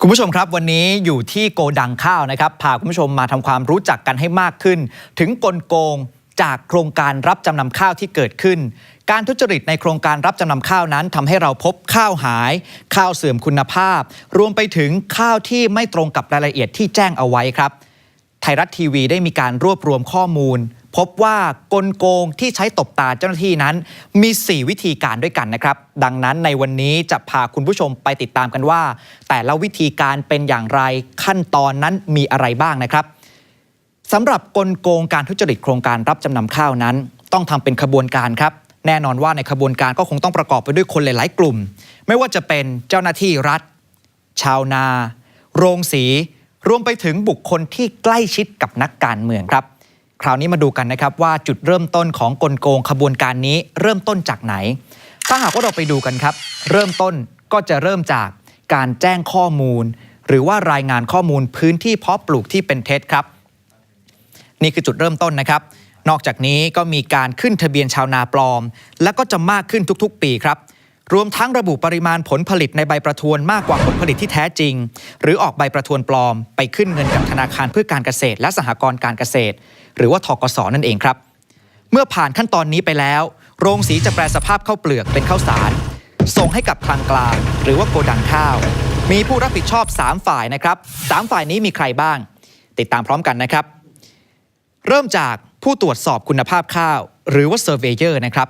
คุณผู้ชมครับวันนี้อยู่ที่โกดังข้าวนะครับพาคุณผู้ชมมาทำความรู้จักกันให้มากขึ้น ถึงกลโกงจากโครงการรับจำนำข้าวที่เกิดขึ้น การทุจริตในโครงการรับจำนำข้าวนั้นทำให้เราพบข้าวหาย ข้าวเสื่อมคุณภาพ รวมไปถึงข้าวที่ไม่ตรงกับรายละเอียดที่แจ้งเอาไว้ครับ ไทยรัฐทีวีได้มีการรวบรวมข้อมูล พบว่ากลโกงที่ใช้ตบตาเจ้าหน้าที่นั้น มี 4 วิธีการด้วยกันนะครับ ดังนั้นในวันนี้จะพาคุณผู้ชมไปติดตามกันว่า แต่ละวิธีการเป็นอย่างไรขั้นตอนนั้นมีอะไรบ้างนะครับสำหรับกลโกงการทุจริตโครงการรับจำนำข้าวนั้น ต้องทำเป็นขบวนการครับแน่นอนว่าในขบวนการก็คงต้องประกอบไปด้วยคนหลาย ๆ กลุ่ม ไม่ว่าจะเป็นเจ้าหน้าที่รัฐ ชาวนา โรงสี รวมไปถึงบุคคลที่ใกล้ชิดกับนักการเมืองครับ คราวนี้มาดูกันนะครับว่าจุดเริ่มต้นของกลโกงขบวนการนี้เริ่มต้นจากไหน ถ้าหากว่าเราไปดูกันครับ เริ่มต้นก็จะเริ่มจากการแจ้งข้อมูล หรือว่ารายงานข้อมูลพื้นที่เพาะปลูกที่เป็นเท็จครับ นี่คือจุดเริ่มต้นนะครับ นอกจากนี้ก็มีการขึ้นทะเบียนชาวนาปลอม และก็จะมากขึ้นทุกๆ ปีครับ รวมทั้งระบุปริมาณผลผลิตในใบประทวนมากกว่าผลผลิตที่แท้จริง หรือออกใบประทวนปลอม ไปขึ้นเงินกับธนาคารเพื่อการเกษตร และสหกรณ์การเกษตร หรือว่าทกสนั่นเองครับ เมื่อผ่านขั้นตอนนี้ไปแล้ว โรงสีจะแปลสภาพข้าวเปลือกเป็นข้าวสาร ส่งให้กับคลังกลาง หรือว่าโกดังข้าว มีผู้รับผิดชอบ 3 ฝ่ายนะครับสามฝ่ายนี้มีใครบ้าง ติดตามพร้อมกันนะครับ เริ่มจากผู้ตรวจสอบคุณภาพข้าว หรือว่าเซอร์เวเยอร์นะครับ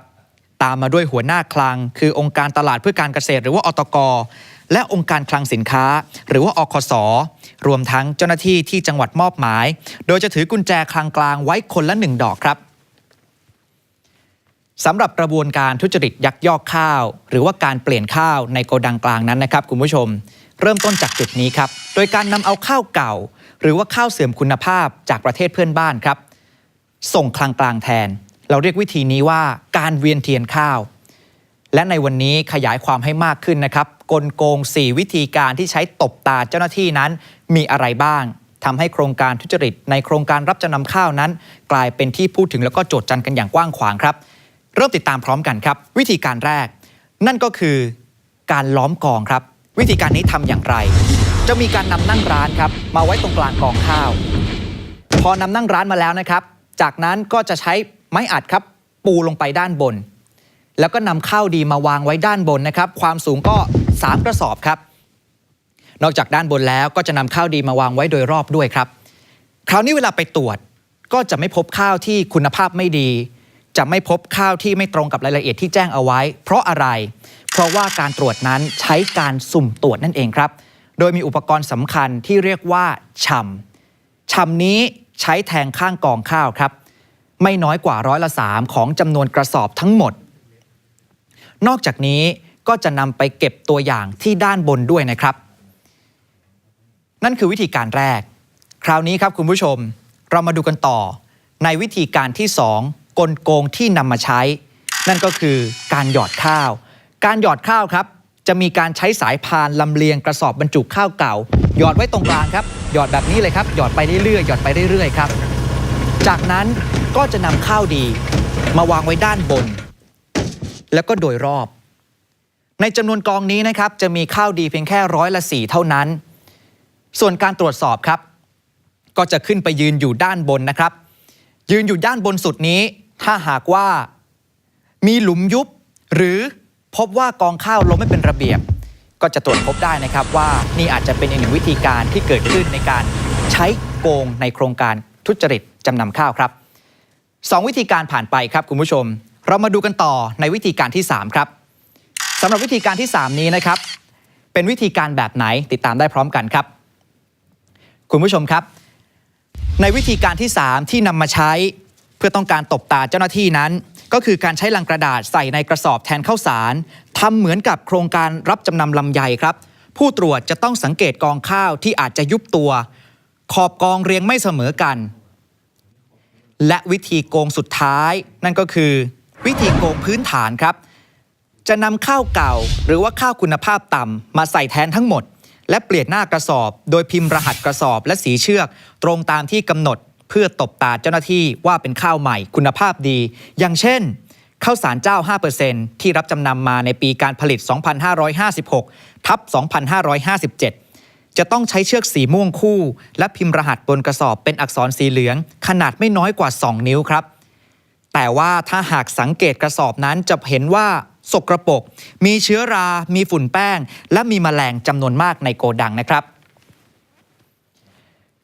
ตามมาด้วยหัวหน้าคลัง คือองค์การตลาดเพื่อการเกษตร หรือว่าอตก และองค์การคลังสินค้า หรือว่าอคสรวมทั้งเจ้าหน้าที่ที่จังหวัดมอบหมาย โดยจะถือกุญแจคลังกลางไว้คนละหนึ่งดอกครับสำหรับกระบวนการทุจริตยักยอกข้าว หรือว่าการเปลี่ยนข้าวในโกดังกลางนั้นนะครับคุณผู้ชม เริ่มต้นจากจุดนี้ครับโดยการนำเอาข้าวเก่า หรือว่าข้าวเสื่อมคุณภาพจากประเทศเพื่อนบ้านครับ ส่งคลังกลางแทน เราเรียกวิธีนี้ว่าการเวียนเทียนข้าว และในวันนี้ขยายความให้มากขึ้นนะครับกลโกง 4 วิธีการที่ใช้ตบตาเจ้าหน้าที่นั้นมีอะไรบ้างทำให้โครงการทุจริต ในโครงการรับจำนำข้าวนั้น กลายเป็นที่พูดถึงแล้วก็โจทย์จันกันอย่างกว้างขวางครับ เริ่มติดตามพร้อมกันครับ วิธีการแรก นั่นก็คือการล้อมกองครับ วิธีการนี้ทำอย่างไร จะมีการนำนั่งร้านครับ มาไว้ตรงกลางกองข้าว พอนำนั่งร้านมาแล้วนะครับ จากนั้นก็จะใช้ ไม้อัดครับปูลงไปด้านบน แล้วก็นำข้าวดีมาวางไว้ด้านบนนะครับ ความสูงก็ 3 กระสอบครับ นอกจากด้านบนแล้วก็จะนำข้าวดีมาวางไว้โดยรอบด้วยครับ คราวนี้เวลาไปตรวจก็จะไม่พบข้าวที่คุณภาพไม่ดี จะไม่พบข้าวที่ไม่ตรงกับรายละเอียดที่แจ้งเอาไว้ เพราะอะไร เพราะว่าการตรวจนั้นใช้การสุ่มตรวจนั่นเองครับ โดยมีอุปกรณ์สำคัญที่เรียกว่าชำชำนี้ใช้แทงข้างกองข้าวครับ ไม่น้อยกว่าร้อยละสามของจำนวนกระสอบทั้งหมด นอกจากนี้ก็จะนำไปเก็บตัวอย่างที่ด้านบนด้วยนะครับ นั่นคือวิธีการแรก คราวนี้ครับคุณผู้ชม เรามาดูกันต่อ ในวิธีการที่ 2 กลโกงที่นำมาใช้ นั่นก็คือการหยอดข้าว การหยอดข้าวครับ จะมีการใช้สายพานลำเลียงกระสอบบรรจุข้าวเก่า หยอดไว้ตรงกลางครับ หยอดแบบนี้เลยครับ หยอดไปเรื่อยๆ หยอดไปเรื่อยๆครับ จากนั้นก็จะนำข้าวดี มาวางไว้ด้านบน แล้วก็โดยรอบ ในจำนวนกองนี้นะครับจะมีข้าวดีเพียงแค่ร้อยละสี่เท่านั้น ส่วนการตรวจสอบครับ ก็จะขึ้นไปยืนอยู่ด้านบนนะครับ ยืนอยู่ด้านบนสุดนี้ ถ้าหากว่ามีหลุมยุบหรือพบว่ากองข้าวล้มไม่เป็นระเบียบ ก็จะตรวจพบได้นะครับว่านี่อาจจะเป็นอีกหนึ่งวิธีการที่เกิดขึ้นในการใช้โกงในโครงการทุจริต จำนำข้าวครับสองวิธีการผ่านไปครับคุณผู้ชม เรามาดูกันต่อในวิธีการที่ 3 ครับสำหรับวิธีการที่ 3 นี้นะครับ เป็นวิธีการแบบไหนติดตามได้พร้อมกันครับ คุณผู้ชมครับ ในวิธีการที่ 3 ที่นำมาใช้เพื่อต้องการตบตาเจ้าหน้าที่นั้น ก็คือการใช้ลังกระดาษใส่ในกระสอบแทนข้าวสารทำเหมือนกับโครงการรับจำนำลำไยครับ ผู้ตรวจจะต้องสังเกตกองข้าวที่อาจจะยุบตัว ขอบกองเรียงไม่เสมอกัน และวิธีโกงสุดท้าย นั่นก็คือ วิธีโกงพื้นฐานครับ จะนำข้าวเก่าหรือว่าข้าวคุณภาพต่ำมาใส่แทนทั้งหมด และเปลี่ยนหน้ากระสอบ โดยพิมพ์รหัสกระสอบและสีเชือก ตรงตามที่กำหนดเพื่อตบตาเจ้าหน้าที่ว่าเป็นข้าวใหม่คุณภาพดี อย่างเช่นข้าวสารเจ้า 5%ที่รับจำนำมาในปีการผลิต 2556 ทับ 2557 จะต้องใช้เชือกสีม่วงคู่ และพิมพ์รหัสบนกระสอบเป็นอักษรสีเหลือง ขนาดไม่น้อยกว่า 2 นิ้วครับ แต่ว่าถ้าหากสังเกตกระสอบนั้นจะเห็นว่าสกรปรกมีเชื้อรา มีฝุ่นแป้ง และมีแมลงจำนวนมากในโกดังนะครับ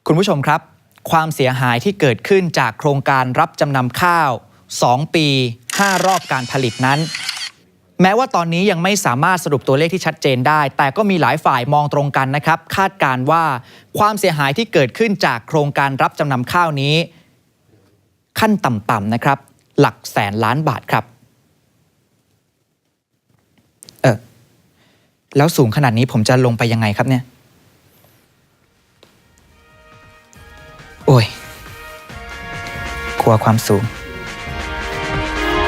คุณผู้ชมครับ ความเสียหายที่เกิดขึ้นจากโครงการรับจำนำข้าว 2 ปี 5 รอบการผลิตนั้น แม้ว่าตอนนี้ยังไม่สามารถสรุปตัวเลขที่ชัดเจนได้ แต่ก็มีหลายฝ่ายมองตรงกันนะครับ คาดการว่าความเสียหายที่เกิดขึ้นจากโครงการรับจำนำข้าวนี้ ขั้นต่ำๆนะครับ หลักแสนล้านบาทครับเออแล้วสูงขนาดนี้ผมจะลงไปยังไงครับเนี่ย โอ้ยกลัวความสูง